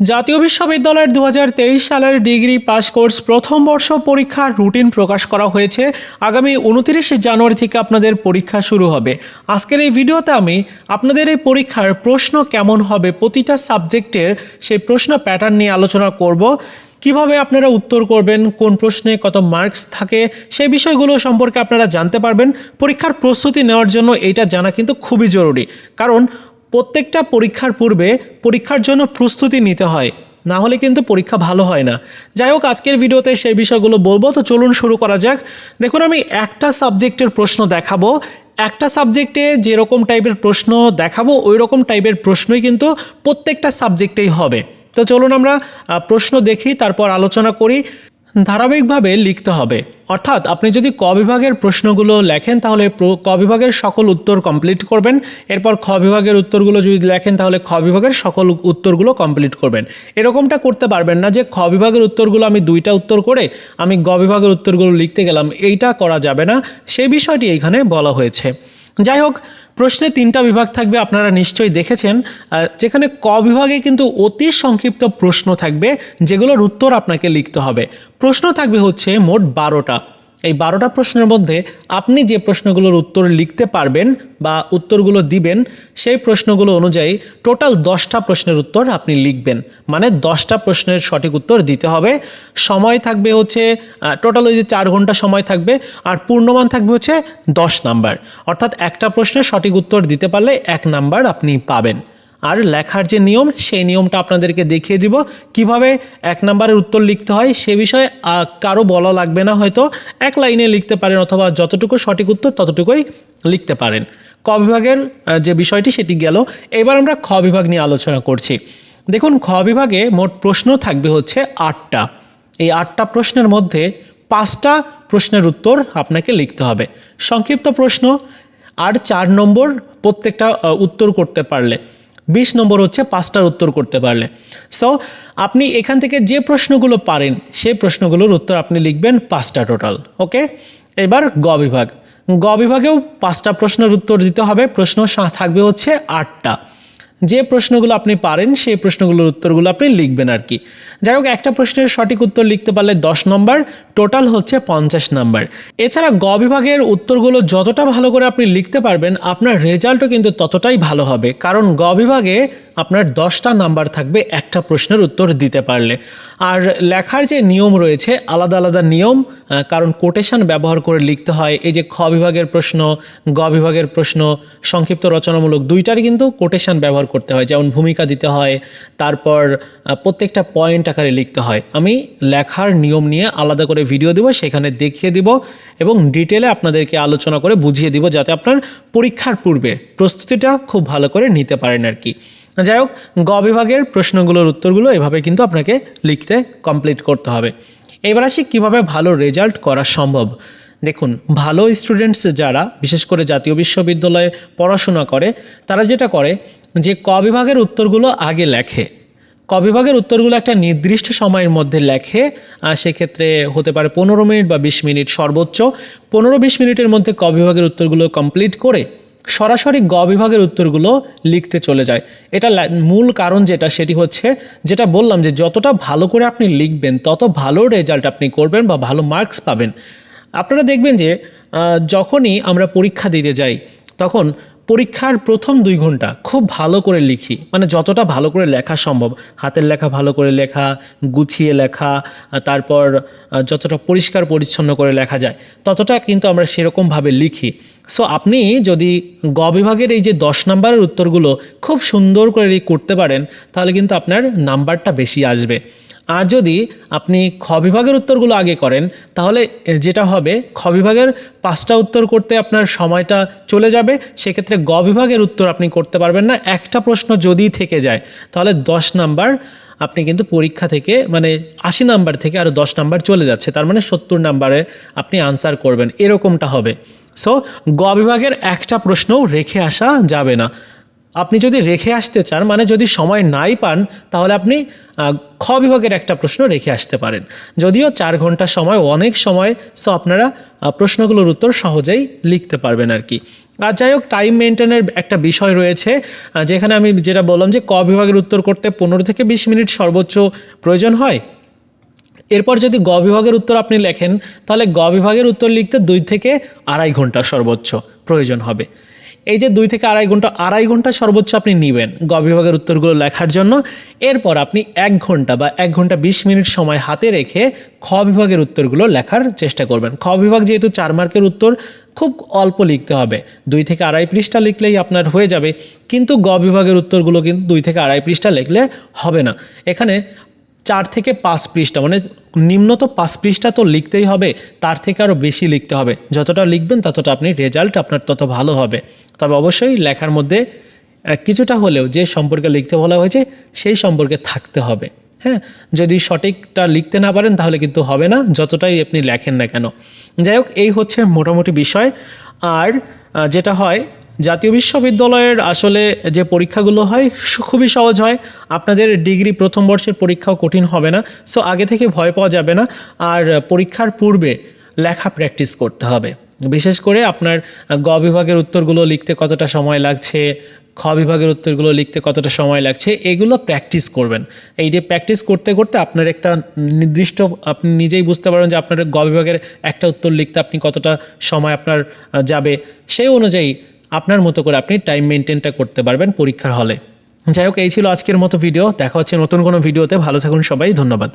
জাতীয় বিশ্ববিদ্যালয়ের দু হাজার তেইশ সালের ডিগ্রি পাস কোর্স প্রথম বর্ষ পরীক্ষার রুটিন প্রকাশ করা হয়েছে। আগামী উনত্রিশ জানুয়ারি থেকে আপনাদের পরীক্ষা শুরু হবে। আজকের এই ভিডিওতে আমি আপনাদের এই পরীক্ষার প্রশ্ন কেমন হবে, প্রতিটা সাবজেক্টের সেই প্রশ্ন প্যাটার্ন নিয়ে আলোচনা করব। কীভাবে আপনারা উত্তর করবেন, কোন প্রশ্নে কত মার্কস থাকে, সেই বিষয়গুলো সম্পর্কে আপনারা জানতে পারবেন। পরীক্ষার প্রস্তুতি নেওয়ার জন্য এইটা জানা কিন্তু খুবই জরুরি। কারণ প্রত্যেকটা পরীক্ষার পূর্বে পরীক্ষার জন্য প্রস্তুতি নিতে হয়। না হলে কিন্তু পরীক্ষা ভালো হয় না। যাই হোক, আজকের ভিডিওতে সেই বিষয়গুলো বলব। তো চলুন শুরু করা যাক। দেখুন, আমি একটা সাবজেক্টের প্রশ্ন দেখাবো। একটা সাবজেক্টে যেরকম টাইপের প্রশ্ন দেখাবো ওই রকম টাইপের প্রশ্নই কিন্তু প্রত্যেকটা সাবজেক্টেই হবে। তো চলুন আমরা প্রশ্ন দেখি, তারপর আলোচনা করি। ধারাবাহিকভাবে লিখতে হবে। অর্থাৎ আপনি যদি ক বিভাগের প্রশ্নগুলো লেখেন, তাহলে ক বিভাগের সকল উত্তর কমপ্লিট করবেন। এরপর খ বিভাগের উত্তরগুলো যদি লেখেন, তাহলে খ বিভাগের সকল উত্তরগুলো কমপ্লিট করবেন। এরকমটা করতে পারবেন না যে, খ বিভাগের উত্তরগুলো আমি দুইটা উত্তর করে আমি গ বিভাগের উত্তরগুলো লিখতে গেলাম, এইটা করা যাবে না। সেই বিষয়টি এখানে বলা হয়েছে। যাই হোক প্রশ্নে তিনটা বিভাগ থাকবে, আপনারা নিশ্চয়ই দেখেছেন। যেখানে ক বিভাগে কিন্তু অতি সংক্ষিপ্ত প্রশ্ন থাকবে, যেগুলোর উত্তর আপনাকে লিখতে হবে। প্রশ্ন থাকবে হচ্ছে মোট বারোটা। এই বারোটা প্রশ্নের মধ্যে আপনি যে প্রশ্নগুলোর উত্তর লিখতে পারবেন বা উত্তরগুলো দিবেন, সেই প্রশ্নগুলো অনুযায়ী টোটাল দশটা প্রশ্নের উত্তর আপনি লিখবেন। মানে দশটা প্রশ্নের সঠিক উত্তর দিতে হবে। সময় থাকবে হচ্ছে টোটাল ওই যে চার ঘণ্টা সময় থাকবে আর পূর্ণমান থাকবে হচ্ছে দশ নাম্বার। অর্থাৎ একটা প্রশ্নের সঠিক উত্তর দিতে পারলে এক নাম্বার আপনি পাবেন। আর লেখার যে নিয়ম, সেই নিয়মটা আপনাদেরকে দেখিয়ে দিব। কীভাবে এক নাম্বারের উত্তর লিখতে হয়, সে বিষয়ে কারও বলা লাগবে না হয়তো। এক লাইনে লিখতে পারেন অথবা যতটুকু সঠিক উত্তর, ততটুকুই লিখতে পারেন। ক বিভাগের যে বিষয়টি, সেটি গেল। এবার আমরা খ বিভাগ নিয়ে আলোচনা করছি। দেখুন, খ বিভাগে মোট প্রশ্ন থাকবে হচ্ছে আটটা। এই আটটা প্রশ্নের মধ্যে পাঁচটা প্রশ্নের উত্তর আপনাকে লিখতে হবে। সংক্ষিপ্ত প্রশ্ন, আর চার নম্বর প্রত্যেকটা উত্তর করতে পারলে। বিশ নম্বর হচ্ছে পাঁচটার উত্তর করতে পারলে। সো আপনি এখান থেকে যে প্রশ্নগুলো পারেন, সেই প্রশ্নগুলোর উত্তর আপনি লিখবেন পাঁচটা টোটাল ওকে এবার গ বিভাগ। গ বিভাগেও পাঁচটা প্রশ্নের উত্তর দিতে হবে, প্রশ্ন থাকবে হচ্ছে আটটা। যে প্রশ্নগুলো আপনি পারেন, সেই প্রশ্নগুলোর উত্তরগুলো আপনি লিখবেন আর কি। যাই হোক, একটা প্রশ্নের সঠিক উত্তর লিখতে পারলে দশ নম্বর, টোটাল হচ্ছে পঞ্চাশ নম্বর। এছাড়া গ বিভাগের উত্তরগুলো যতটা ভালো করে আপনি লিখতে পারবেন, আপনার রেজাল্টও কিন্তু ততটাই ভালো হবে। কারণ গ বিভাগে আপনার দশটা নাম্বার থাকবে একটা প্রশ্নের উত্তর দিতে পারলে। আর লেখার যে নিয়ম রয়েছে, আলাদা আলাদা নিয়ম কারণ কোটেশন ব্যবহার করে লিখতে হয়। এই যে খ বিভাগের প্রশ্ন, গ বিভাগের প্রশ্ন, সংক্ষিপ্ত রচনামূলক দুইটারই কিন্তু কোটেশন ব্যবহার করতে হয়। যেমন ভূমিকা দিতে হয়, তারপর প্রত্যেকটা পয়েন্ট আকারে লিখতে হয়। আমি লেখার নিয়ম নিয়ে আলাদা করে ভিডিও দেবো, সেখানে দেখিয়ে দিব এবং ডিটেলে আপনাদেরকে আলোচনা করে বুঝিয়ে দিব, যাতে আপনার পরীক্ষার পূর্বে প্রস্তুতিটা খুব ভালো করে নিতে পারেন আর কি। যাই হোক, গ বিভাগের প্রশ্নগুলোর উত্তরগুলো এভাবে কিন্তু আপনাকে লিখতে কমপ্লিট করতে হবে। এবার আসি কীভাবে ভালো রেজাল্ট করা সম্ভব। দেখুন, ভালো স্টুডেন্টস যারা, বিশেষ করে জাতীয় বিশ্ববিদ্যালয়ে পড়াশোনা করে, তারা যেটা করে যে ক বিভাগের উত্তরগুলো আগে লেখে। ক বিভাগের উত্তরগুলো একটা নির্দিষ্ট সময়ের মধ্যে লেখে সেক্ষেত্রে হতে পারে পনেরো মিনিট বা বিশ মিনিট সর্বোচ্চ। পনেরো বিশ মিনিটের মধ্যে ক বিভাগের উত্তরগুলো কমপ্লিট করে সরাসরি গ বিভাগের উত্তরগুলো লিখতে চলে যায়। এটা মূল কারণ যেটা, সেটি হচ্ছে যেটা বললাম যে যতটা ভালো করে আপনি লিখবেন, তত ভালো রেজাল্ট আপনি করবেন বা ভালো মার্কস পাবেন। আপনারা দেখবেন যে যখনই আমরা পরীক্ষা দিতে যাই, তখন পরীক্ষার প্রথম দুই ঘণ্টা খুব ভালো করে লিখি। মানে যতটা ভালো করে লেখা সম্ভব। হাতের লেখা ভালো করে লেখা, গুছিয়ে লেখা তারপর যতটা পরিষ্কার পরিচ্ছন্ন করে লেখা যায়, ততটা কিন্তু আমরা সেরকমভাবে লিখি। সো আপনি যদি গ বিভাগের এই যে দশ নাম্বারের উত্তরগুলো খুব সুন্দর করে করতে পারেন, তাহলে কিন্তু আপনার নাম্বারটা বেশি আসবে। আর যদি আপনি খ বিভাগের উত্তরগুলো আগে করেন, তাহলে যেটা হবে, খ বিভাগের পাঁচটা উত্তর করতে আপনার সময়টা চলে যাবে। সেক্ষেত্রে গ বিভাগের উত্তর আপনি করতে পারবেন না। একটা প্রশ্ন যদি থেকে যায়, তাহলে দশ নাম্বার আপনি কিন্তু পরীক্ষা থেকে মানে আশি নাম্বার থেকে আরও দশ নাম্বার চলে যাচ্ছে। তার মানে সত্তর নাম্বারে আপনি আনসার করবেন। এরকমটা হবে। সো গ বিভাগের একটা প্রশ্নও রেখে আসা যাবে না। আপনি যদি রেখে আসতে চান মানে যদি সময় নাই পান, তাহলে আপনি খ বিভাগের একটা প্রশ্ন রেখে আসতে পারেন। যদিও চার ঘণ্টা সময় অনেক সময় সো আপনারা প্রশ্নগুলোর উত্তর সহজেই লিখতে পারবেন আর কি। আর যাই হোক টাইম মেনটেনের একটা বিষয় রয়েছে যেখানে আমি যেটা বললাম যে, ক বিভাগের উত্তর করতে পনেরো থেকে বিশ মিনিট সর্বোচ্চ প্রয়োজন হয়। এরপর যদি গ বিভাগের উত্তর আপনি লেখেন, তাহলে গ বিভাগের উত্তর লিখতে দুই থেকে আড়াই ঘণ্টা সর্বোচ্চ প্রয়োজন হবে। এই যে দুই থেকে আড়াই ঘণ্টা আড়াই ঘণ্টা সর্বোচ্চ আপনি নেবেন গ বিভাগের উত্তরগুলো লেখার জন্য। এরপর আপনি এক ঘণ্টা বা এক ঘণ্টা বিশ মিনিট সময় হাতে রেখে খ বিভাগের উত্তরগুলো লেখার চেষ্টা করবেন। খ বিভাগ যেহেতু চার মার্কের উত্তর, খুব অল্প লিখতে হবে। দুই থেকে আড়াই পৃষ্ঠা লিখলেই আপনার হয়ে যাবে। কিন্তু গ বিভাগের উত্তরগুলো কিন্তু দুই থেকে আড়াই পৃষ্ঠা লিখলে হবে না। এখানে চার থেকে পাঁচ পৃষ্ঠা মানে নিম্নত পাঁচ পৃষ্ঠা তো লিখতেই হবে, তার থেকে আরও বেশি লিখতে হবে। যতটা লিখবেন ততটা আপনি রেজাল্ট আপনার তত ভালো হবে। তবে অবশ্যই লেখার মধ্যে কিছুটা হলেও যে সম্পর্কে লিখতে বলা হয়েছে, সেই সম্পর্কে থাকতে হবে। হ্যাঁ যদি সঠিকটা লিখতে না পারেন তাহলে কিন্তু হবে না, যতটাই আপনি লেখেন না কেন। যাই হোক, এই হচ্ছে মোটামুটি বিষয়। আর যেটা হয় জাতীয় বিশ্ববিদ্যালয়ের আসলে যে পরীক্ষাগুলো হয় খুবই সহজ হয়। আপনাদের ডিগ্রি প্রথম বর্ষের পরীক্ষাও কঠিন হবে না সো আগে থেকে ভয় পাওয়া যাবে না। আর পরীক্ষার পূর্বে লেখা প্র্যাকটিস করতে হবে। বিশেষ করে আপনার গ বিভাগের উত্তরগুলো লিখতে কতটা সময় লাগছে, খ বিভাগের উত্তরগুলো লিখতে কতটা সময় লাগছে, এগুলো প্র্যাকটিস করবেন। এই যে প্র্যাকটিস করতে করতে আপনার একটা নির্দিষ্ট, আপনি নিজেই বুঝতে পারবেন যে আপনার গ বিভাগের একটা উত্তর লিখতে আপনি কতটা সময় আপনার যাবে। সেই অনুযায়ী আপনার মতো করে আপনি টাইম মেনটেনটা করতে পারবেন পরীক্ষার হলে যাই হোক, এই ছিল আজকের মতো ভিডিও দেখা হচ্ছে নতুন কোনো ভিডিওতে ভালো থাকুন সবাই। ধন্যবাদ।